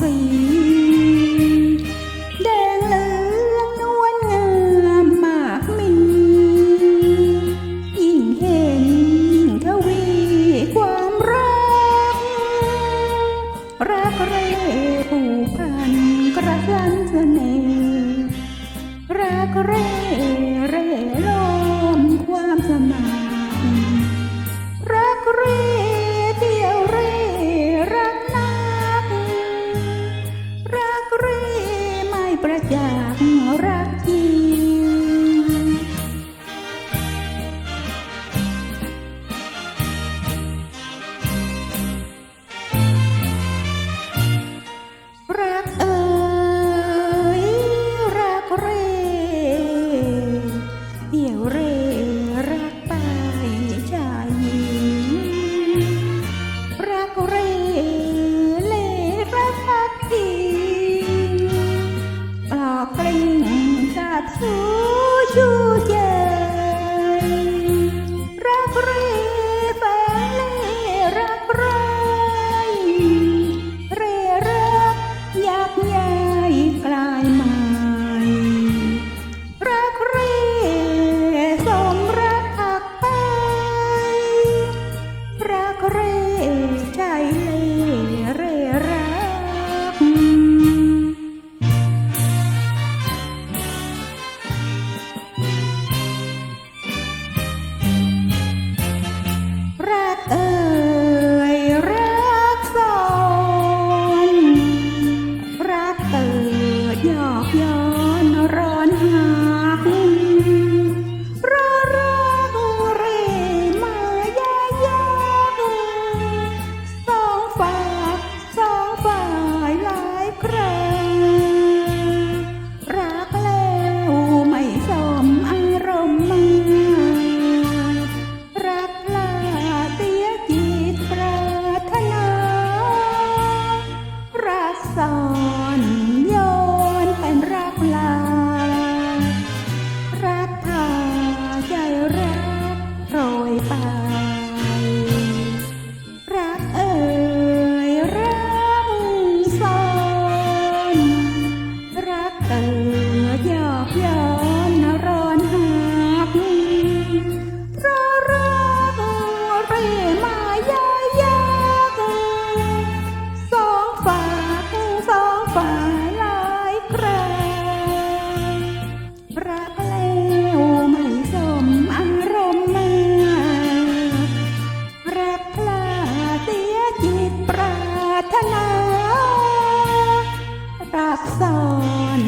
สี แดงเหลืองนวลงามมากมี ยิ่งเห็นยิ่งทวีความรัก รักเร่ผูกพันกระลันเสน่ห์รักเร่ Absolutely. มายายาสองฝากสองฝาลายครารักแล้วไม่สมอารมณ์มารักพลาเสียจิตปรารถนารักซ่อน